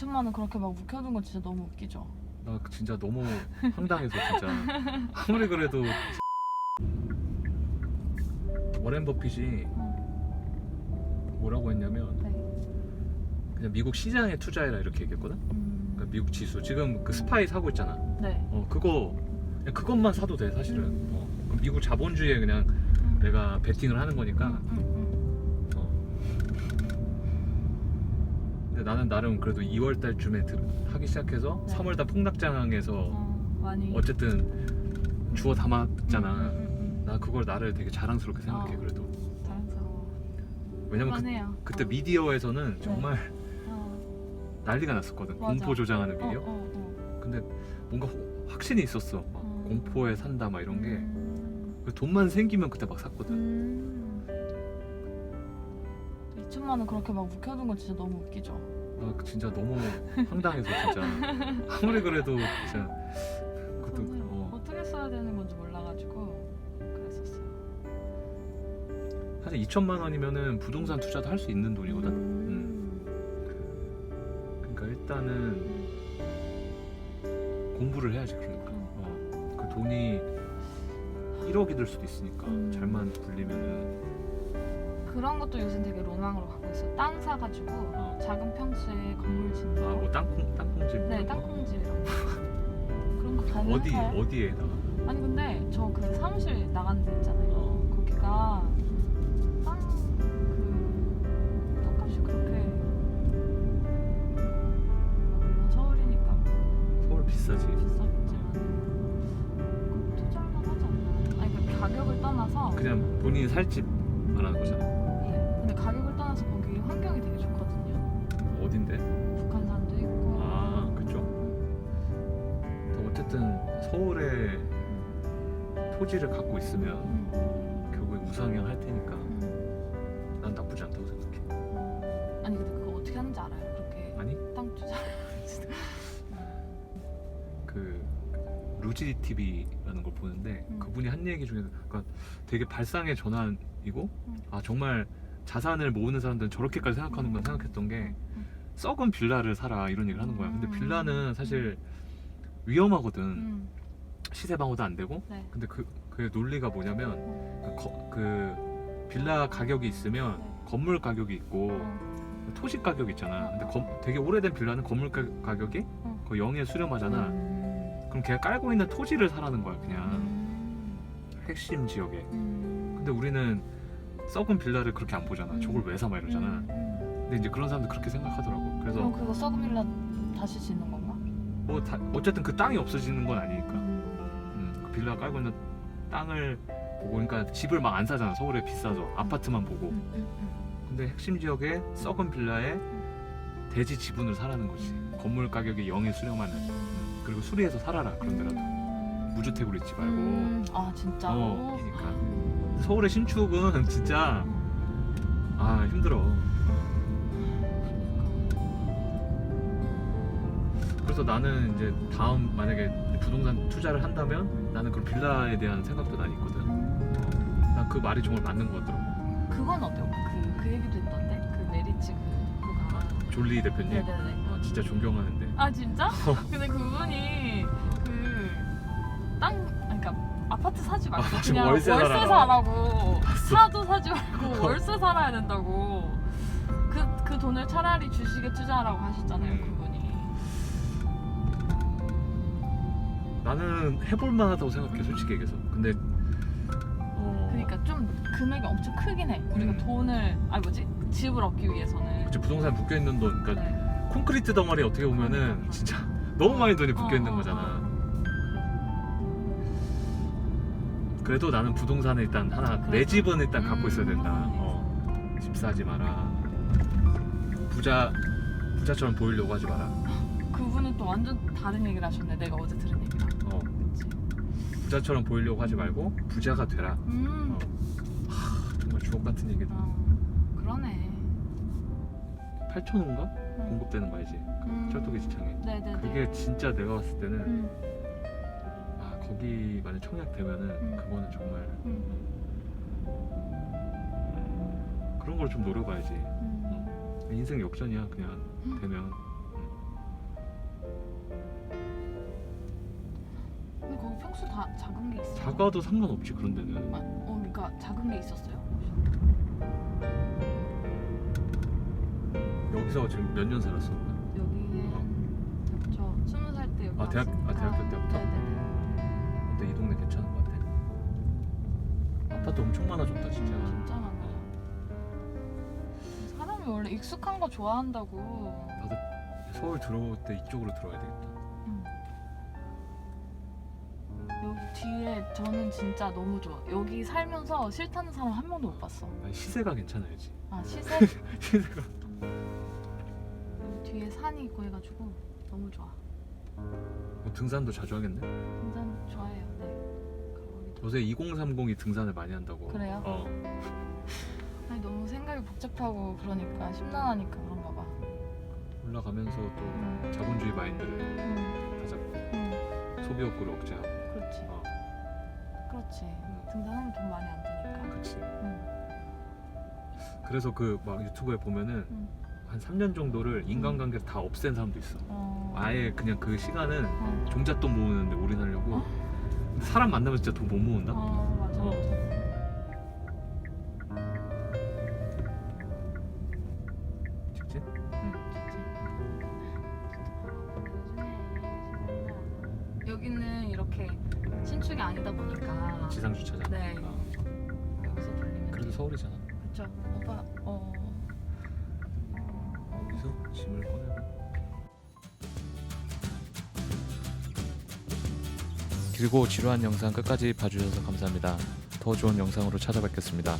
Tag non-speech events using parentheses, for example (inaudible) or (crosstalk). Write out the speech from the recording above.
2천만 원 그렇게 막 묵혀둔 거 진짜 너무 웃기죠. 나 진짜 너무 황당해서 진짜 아무리 그래도 워렌 버핏이 응. 뭐라고 했냐면 네. 그냥 미국 시장에 투자해라 이렇게 얘기했거든. 음. 그러니까 미국 지수 지금 그 스파이 사고 있잖아. 네. 어 그거 그냥 그것만 사도 돼 사실은. 어, 미국 자본주의에 그냥 음. 내가 베팅을 하는 거니까. 음, 음, 어. 근데 나는 나름 그래도 2월 달쯤에 들- 하기 시작해서 네. 3월 달 폭락장에서 음. 어, 많이. 어쨌든 주워 담았잖아. 음, 음, 나 그걸 나를 되게 자랑스럽게 생각해 어. 그래도. 음. 자랑스러워. 왜냐면 그, 그만해요. 그때 어. 미디어에서는 정말 어. 난리가 났었거든. 맞아. 공포 조장하는 어, 미디어. 어, 어. 근데 뭔가 호- 확신이 있었어. 막 어. 공포에 산다 막 이런 게. 음. 그 돈만 생기면 그때 막 샀거든. 음. 2천만 원 그렇게 막 묵혀둔 거 진짜 너무 웃기죠. 나 진짜 너무 황당해서 진짜 (laughs) 아무리 그래도 진짜 그것도 돈을 어, 어떻게 써야 되는 건지 몰라가지고 그랬었어요. 사실 2천만 원이면은 부동산 투자도 할 수 있는 돈이거든. 음. 그러니까 일단은 공부를 해야지 그러니까. 음. 어, 그 돈이 1억이 될 수도 있으니까 음. 잘만 굴리면은 그런 것도 요새 되게 로망으로 갖고 있어요. 땅 사가지고 어. 작은 평수에 건물 짓는 거. 아뭐 땅콩 땅콩집 네, 이런 거? 땅콩집 이런 거. (laughs) 그런 거 가능할까요? 어디 어디에다가 아니 근데 저 그 사무실 나가는 데 있잖아요. 어. 거기가 땅그 땅값이 그렇게 물론 서울이니까 서울 비싸지. 비싸겠지만 그 투자만 하지 않나? 아니 그 가격을 떠나서 그냥 본인이 살 집 말하는 거잖아. 예. 근데 가격을 떠나서 거기 환경이 되게 좋거든요. 어딘데? 북한산도 있고. 아 그쪽. 어쨌든 서울에 토지를 갖고 있으면 음, 결국에 우상향 할 테니까 음. 난 나쁘지 않다고 생각해. 아니 근데 그거 어떻게 하는지 알아요? 그렇게 아니 땅 투자. 그 루지 TV라는 걸 보는데 음. 그분이 한 얘기 중에 그러니까 되게 발상의 전환이고 음. 아 정말 자산을 모으는 사람들은 저렇게까지 생각하는구나 생각했던 게 썩은 빌라를 사라 이런 얘기를 하는 거야. 근데 음. 빌라는 사실 위험하거든. 음. 시세 방어도 안 되고. 네. 근데 그, 그 논리가 뭐냐면 그, 거- 그 빌라 가격이 있으면 네. 건물 가격이 있고 음. 토지 가격이 있잖아. 근데 검- 되게 오래된 빌라는 건물 가, 가격이 음. 거의 0에 수렴하잖아. 음. 그럼 걔가 깔고 있는 토지를 사라는 거야, 그냥. 음. 핵심 지역에. 음. 근데 우리는 썩은 빌라를 그렇게 안 보잖아. 음. 저걸 왜 사? 막 이러잖아. 음. 음. 근데 이제 그런 사람들 그렇게 생각하더라고. 그래서 그럼 그거 썩은 빌라 다시 짓는 건가? 뭐 다- 어쨌든 그 땅이 없어지는 건 아니니까. 음. 음, 그 빌라 깔고 있는 땅을 보고 그러니까 집을 막 안 사잖아. 서울에 비싸서 아파트만 보고. 음. 음. 음. 근데 핵심 지역에 썩은 빌라에 대지 지분을 사라는 거지. 건물 가격이 0에 수렴하는. 음. 그리고 수리해서 살아라. 그런 데라도. 음. 무주택으로 있지 말고. 음. 아 진짜로? 어, 그러니까. 서울의 신축은 진짜 음. 아 힘들어. 그래서 나는 이제 다음 만약에 부동산 투자를 한다면 나는 그런 빌라에 대한 생각도 난 있거든. 난 그 말이 정말 맞는 것 같더라고. 그건 어때요? 그, 그 얘기도 있던데? 그 메리츠 그, 그가 졸리 대표님. 네네네 아, 진짜 존경하는데. 아 진짜? (laughs) 근데 그분이 아파트 사지 말고 아, 지금 그냥 월세 월세, 사라고. 사도 사지 말고 월세 살아야 된다고 그, 그 돈을 차라리 주식에 투자하라고 하셨잖아요 음. 그분이 나는 해볼 만 하다고 생각해 솔직히 얘기해서. 근데 어, 그러니까 좀 금액이 엄청 크긴 해 우리가 음. 돈을 아니 뭐지 집을 얻기 위해서는 그치, 부동산 묶여 있는 돈, 그러니까 네. 콘크리트 덩어리 어떻게 보면은 진짜 너무 많이 돈이 묶여 있는 어, 어, 거잖아. 그래도 나는 부동산을 일단 하나 내 그래도? 집은 일단 갖고 있어야 된다. 음. 어, 집 사지 마라. 부자 부자처럼 보이려고 하지 마라. 그분은 또 완전 다른 얘기를 하셨네 내가 어제 들은 얘기랑 어, 그치? 부자처럼 보이려고 하지 말고 부자가 되라. 음 어. 정말 주옥 같은 얘기다. 어, 그러네 8천 원가 음. 공급되는 거 알지? 음. 철도기 지창에. 네네네 그게 진짜 내가 봤을 때는 음. 거기 만약 청약되면은 음. 그거는 정말 음. 음 그런 걸 좀 노려봐야지. 음. 음. 인생 역전이야 그냥 음. 되면. 근데 거기 평수 다 작은 게 있어. 작아도 상관없지 그런 데는. 아, 어, 그러니까 작은 게 있었어요. 여기서 지금 몇 년 살았어? 여기에 저 스무 살 때 여기 아 대학 왔으니까. 아 대학교 때부터. 네네. 네. 근데 이 동네 괜찮은 것 같아. 아파트 엄청 많아졌다 진짜. 진짜 많아요. 사람이 원래 익숙한 거 좋아한다고. 나도 서울 들어올 때 이쪽으로 들어야 되겠다. 음. 여기 뒤에 저는 진짜 너무 좋아. 여기 살면서 싫다는 사람 한 명도 못 봤어. 아니, 시세가 괜찮아야지. 아 시세? (laughs) 시세가. 뒤에 산이 있고 해가지고 너무 좋아. 뭐 등산도 자주 하겠네. 등산 좋아해요. 네. 가보기도. 요새 2030이 등산을 많이 한다고. 그래요? 어. (laughs) 아니 너무 생각이 복잡하고 그러니까 심란하니까 그런가 봐. 올라가면서 또 음. 자본주의 마인드를 음. 가잡고 음. 소비 욕구를 억제하고. 그렇지. 어. 그렇지. 음. 등산하면 돈 많이 안 드니까. 그치. 음. 그래서 그 막 유튜브에 보면은 음. 한 3년 정도를 인간관계를 다 없앤 사람도 있어. 어. 아예 그냥 그 시간은 어. 종잣돈 모으는데 올인하려고. 어? 사람 만나면 진짜 돈 못 모은다. 어 맞아. 어. 직진? 여기는 이렇게 신축이 아니다 보니까 지상 주차장. 네. 어. 여기서 돌리면 그래도 서울이잖아. 그렇죠. 오빠 어 여기서 짐을 꺼내고. 길고 지루한 영상 끝까지 봐주셔서 감사합니다. 더 좋은 영상으로 찾아뵙겠습니다.